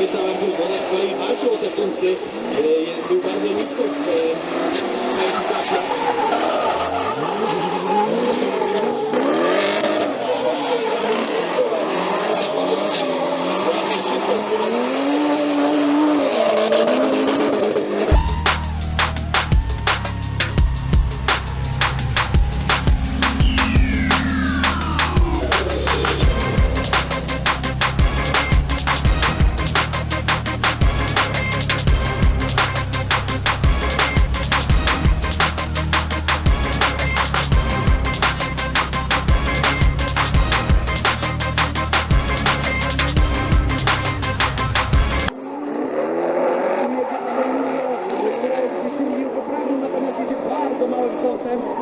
wycałał Górnik. Z kolei walczył o te punkty, e, był bardzo nisko w e, kwalifikacjach.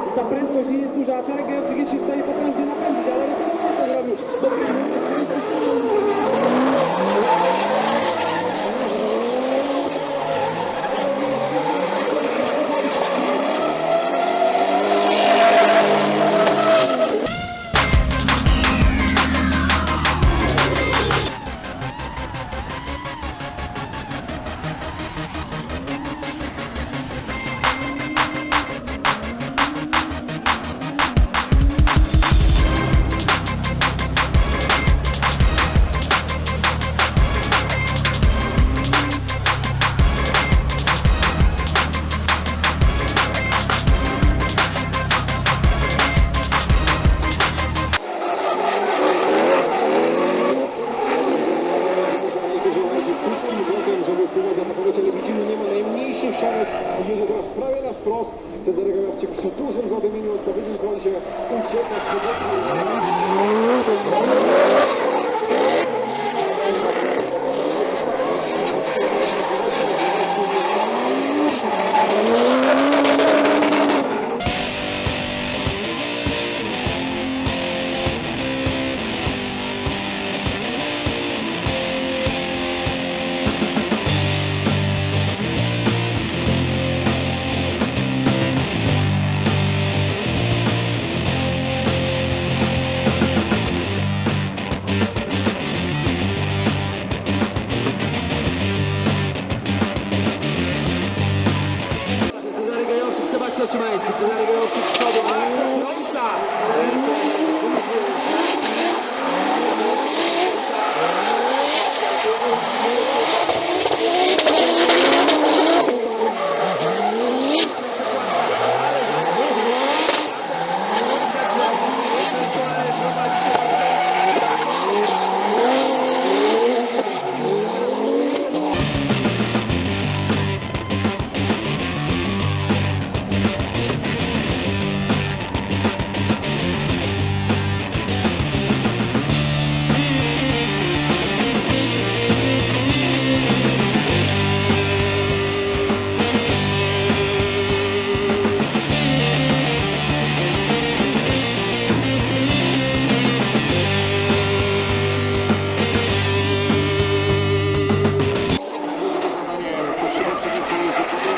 I ta prędkość nie jest duża, a Czarek Gajowczyk jest się w stanie potężnie napędzić, ale widzimy, nie ma najmniejszych szans jedzie teraz prawie na wprost. Cezary Gajowczyk przy dużym zadymieniu, odpowiednim kącie ucieka swobodnie. Je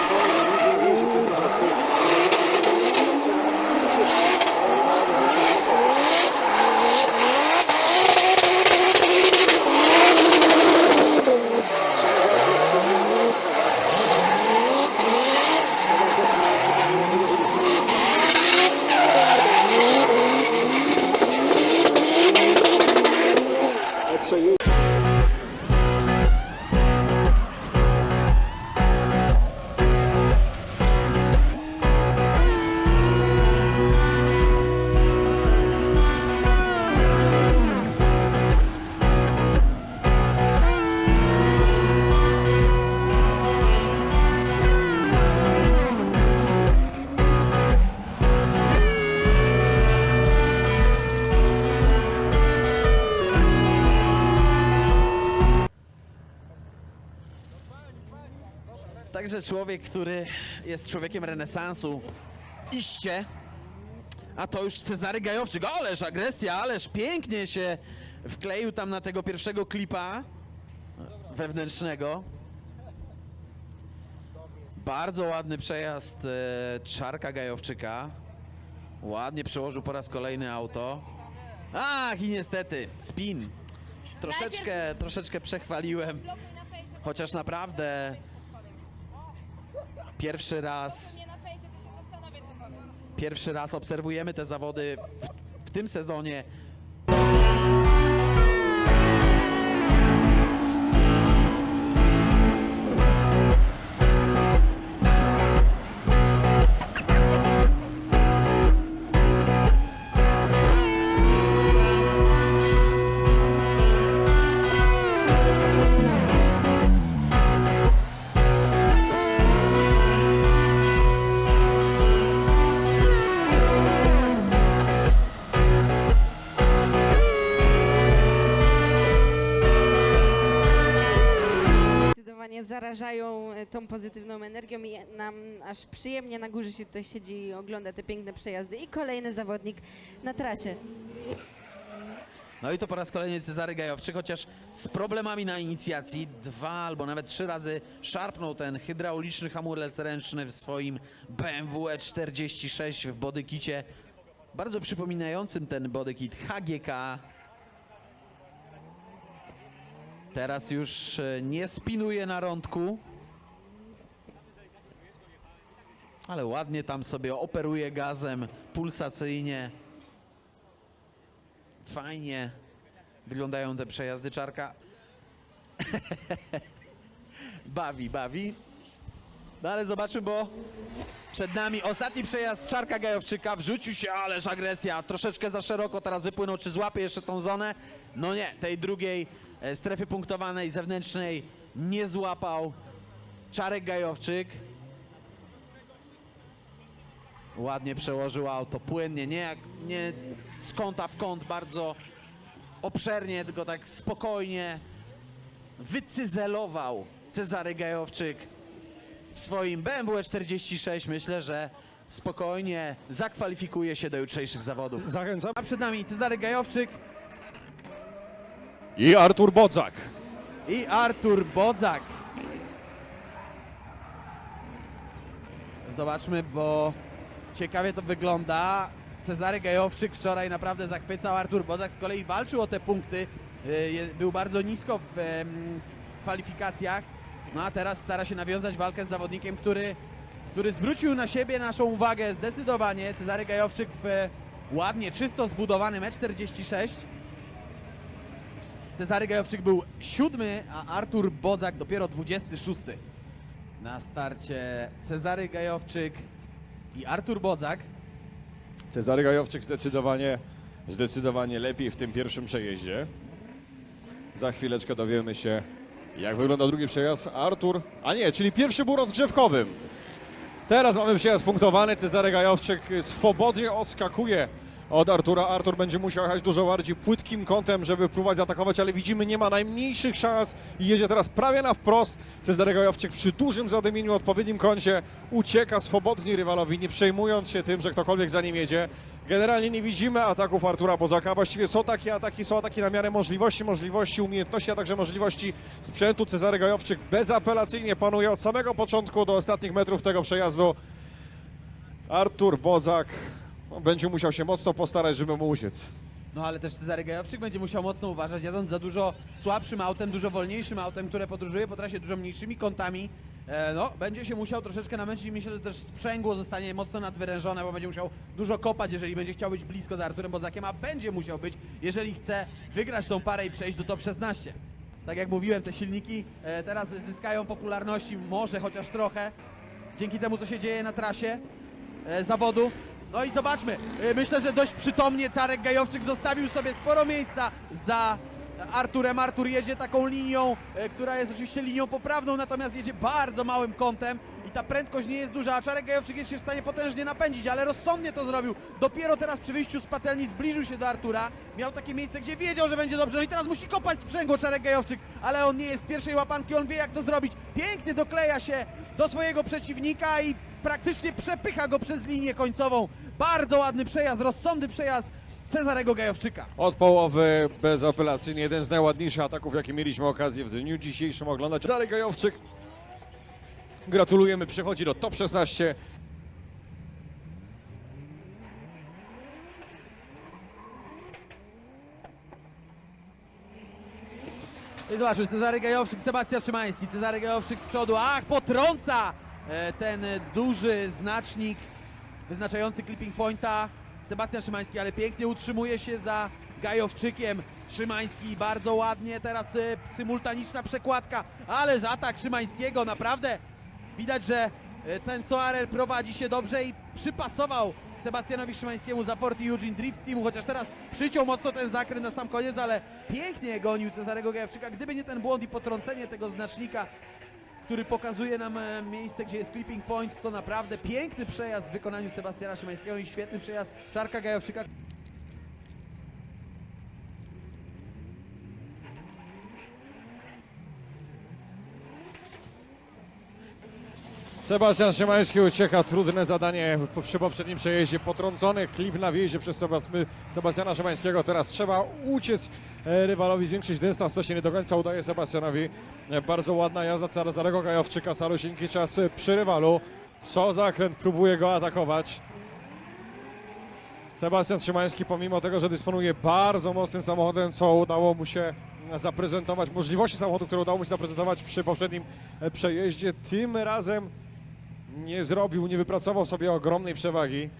Także człowiek, który jest człowiekiem renesansu, iście, a to już Cezary Gajowczyk, ależ agresja, ależ pięknie się wkleił tam na tego pierwszego klipa wewnętrznego. Bardzo ładny przejazd e, Czarka Gajowczyka. Ładnie przełożył po raz kolejny auto. Ach, i niestety, spin. Troszeczkę, troszeczkę przechwaliłem. Chociaż naprawdę pierwszy raz, Nie na fejsie, to się zastanowię, co powiem. pierwszy raz obserwujemy te zawody w, w tym sezonie. Zarażają e, tą pozytywną energią i nam aż przyjemnie na górze się tutaj siedzi i ogląda te piękne przejazdy. I kolejny zawodnik na trasie. No i to po raz kolejny Cezary Gajowczyk, chociaż z problemami na inicjacji. Dwa albo nawet trzy razy szarpnął ten hydrauliczny hamulec ręczny w swoim BMW E46 w bodykicie. Bardzo przypominającym ten bodykit HGK. Teraz już e, nie spinuje na rądku. Ale ładnie tam sobie operuje gazem pulsacyjnie. Fajnie wyglądają te przejazdy czarka. bawi, bawi. No ale zobaczmy, bo przed nami ostatni przejazd Czarka Gajowczyka. Wrzucił się, ależ agresja. Troszeczkę za szeroko teraz wypłynął. Czy złapie jeszcze tą zonę? No nie, tej drugiej strefy punktowanej zewnętrznej nie złapał Czarek Gajowczyk. Ładnie przełożył auto, płynnie, nie, jak, nie z kąta w kąt, bardzo obszernie, tylko tak spokojnie wycyzelował Cezary Gajowczyk w swoim BMW 46. Myślę, że spokojnie zakwalifikuje się do jutrzejszych zawodów. Zachęcam. A przed nami Cezary Gajowczyk I Artur Bodzak. i Artur Bodzak. Zobaczmy, bo ciekawie to wygląda. Cezary Gajowczyk wczoraj naprawdę zachwycał. Artur Bodzak z kolei walczył o te punkty. Je- Był bardzo nisko w kwalifikacjach. No a teraz stara się nawiązać walkę z zawodnikiem, który, który zwrócił na siebie naszą uwagę zdecydowanie. Cezary Gajowczyk w e, ładnie, czysto zbudowanym E46. Cezary Gajowczyk był siódmy, a Artur Bodzak dopiero 26. Na starcie Cezary Gajowczyk i Artur Bodzak. Cezary Gajowczyk zdecydowanie, zdecydowanie lepiej w tym pierwszym przejeździe. Za chwileczkę dowiemy się, jak wygląda drugi przejazd. Artur, a nie, czyli pierwszy był rozgrzewkowym. Teraz mamy przejazd punktowany. Cezary Gajowczyk swobodnie odskakuje od Artura. Artur będzie musiał jechać dużo bardziej płytkim kątem, żeby próbować zaatakować, ale widzimy, nie ma najmniejszych szans i jedzie teraz prawie na wprost. Cezary Gajowczyk przy dużym zadymieniu, odpowiednim kącie ucieka swobodnie rywalowi, nie przejmując się tym, że ktokolwiek za nim jedzie. Generalnie nie widzimy ataków Artura Bodzaka. Właściwie są takie ataki, są ataki na miarę możliwości, możliwości, umiejętności, a także możliwości sprzętu. Cezary Gajowczyk bezapelacyjnie panuje od samego początku do ostatnich metrów tego przejazdu. Artur Bodzak no, będzie musiał się mocno postarać, żeby mu uciec. No ale też Cezary Gajowczyk będzie musiał mocno uważać, jadąc za dużo słabszym autem, dużo wolniejszym autem, które podróżuje po trasie dużo mniejszymi kątami. E, no, będzie się musiał troszeczkę namęczyć myślę, że też sprzęgło zostanie mocno nadwyrężone, bo będzie musiał dużo kopać, jeżeli będzie chciał być blisko za Arturem Bodzakiem, a będzie musiał być, jeżeli chce wygrać tą parę i przejść do top 16. Tak jak mówiłem, te silniki e, teraz zyskają popularności, może chociaż trochę, dzięki temu, co się dzieje na trasie e, zawodu. No i zobaczmy, e, myślę, że dość przytomnie Czarek Gajowczyk zostawił sobie sporo miejsca za Arturem. Artur jedzie taką linią, e, która jest oczywiście linią poprawną, natomiast jedzie bardzo małym kątem i ta prędkość nie jest duża, a Czarek Gajowczyk jest się w stanie potężnie napędzić, ale rozsądnie to zrobił. Dopiero teraz przy wyjściu z patelni zbliżył się do Artura, miał takie miejsce, gdzie wiedział, że będzie dobrze, no i teraz musi kopać sprzęgło Czarek Gajowczyk, ale on nie jest z pierwszej łapanki, on wie jak to zrobić. Pięknie dokleja się do swojego przeciwnika i praktycznie przepycha go przez linię końcową. Bardzo ładny przejazd, rozsądny przejazd Cezarego Gajowczyka. Od połowy bezapelacyjnie jeden z najładniejszych ataków, jakie mieliśmy okazję w dniu dzisiejszym oglądać. Cezary Gajowczyk, gratulujemy, przechodzi do top 16. No i zobaczmy, Cezary Gajowczyk, Sebastian Szymański. Cezary Gajowczyk z przodu, ach, potrąca ten e, duży znacznik wyznaczający clipping pointa. Sebastian Szymański, ale pięknie utrzymuje się za Gajowczykiem. Szymański bardzo ładnie, teraz e, symultaniczna przekładka, ależ atak Szymańskiego, naprawdę widać, że e, ten Soarer prowadzi się dobrze i przypasował Sebastianowi Szymańskiemu za Forty Eugene Drift Teamu, chociaż teraz przyciął mocno ten zakręt na sam koniec, ale pięknie gonił Cezarego Gajowczyka. Gdyby nie ten błąd i potrącenie tego znacznika, który pokazuje nam e, miejsce, gdzie jest clipping point, to naprawdę piękny przejazd w wykonaniu Sebastiana Szymańskiego i świetny przejazd Czarka Gajowczyka. Sebastian Szymański ucieka, trudne zadanie przy poprzednim przejeździe, potrącony. Klip na wjeździe przez Sebas- Sebastiana Szymańskiego, teraz trzeba uciec e, rywalowi, zwiększyć dystans, to się nie do końca udaje Sebastianowi. E, Bardzo ładna jazda Cezarego Gajowczyka, calusieńki czas przy rywalu, co zakręt, próbuje go atakować. Sebastian Szymański, pomimo tego, że dysponuje bardzo mocnym samochodem, co udało mu się zaprezentować, możliwości samochodu, które udało mu się zaprezentować przy poprzednim e, przejeździe, tym razem nie zrobił, nie wypracował sobie ogromnej przewagi.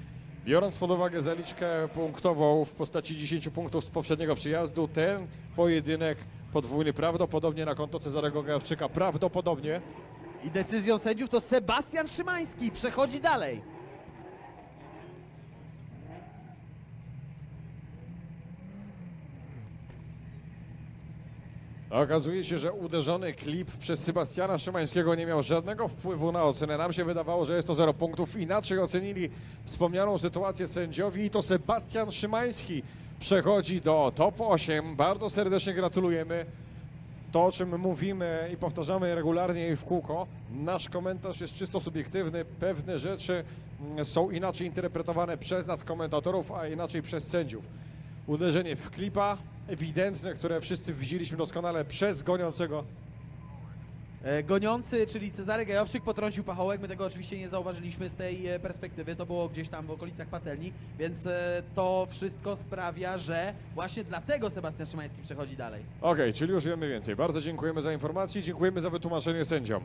Biorąc pod uwagę zaliczkę punktową w postaci 10 punktów z poprzedniego przyjazdu, ten pojedynek podwójny prawdopodobnie na konto Cezarego Gajowczyka, prawdopodobnie. I decyzją sędziów to Sebastian Szymański przechodzi dalej. Okazuje się, że uderzony klip przez Sebastiana Szymańskiego nie miał żadnego wpływu na ocenę. Nam się wydawało, że jest to 0 punktów. Inaczej ocenili wspomnianą sytuację sędziowi i to Sebastian Szymański przechodzi do top 8. Bardzo serdecznie gratulujemy. To, o czym mówimy i powtarzamy regularnie w kółko, nasz komentarz jest czysto subiektywny. Pewne rzeczy mm, są inaczej interpretowane przez nas, komentatorów, a inaczej przez sędziów. Uderzenie w klipa, ewidentne, które wszyscy widzieliśmy doskonale przez goniącego. E, Goniący, czyli Cezary Gajowczyk potrącił pachołek, my tego oczywiście nie zauważyliśmy z tej e, perspektywy, to było gdzieś tam w okolicach patelni, więc e, to wszystko sprawia, że właśnie dlatego Sebastian Szymański przechodzi dalej. Okej, czyli już wiemy więcej. Bardzo dziękujemy za informację, dziękujemy za wytłumaczenie sędziom.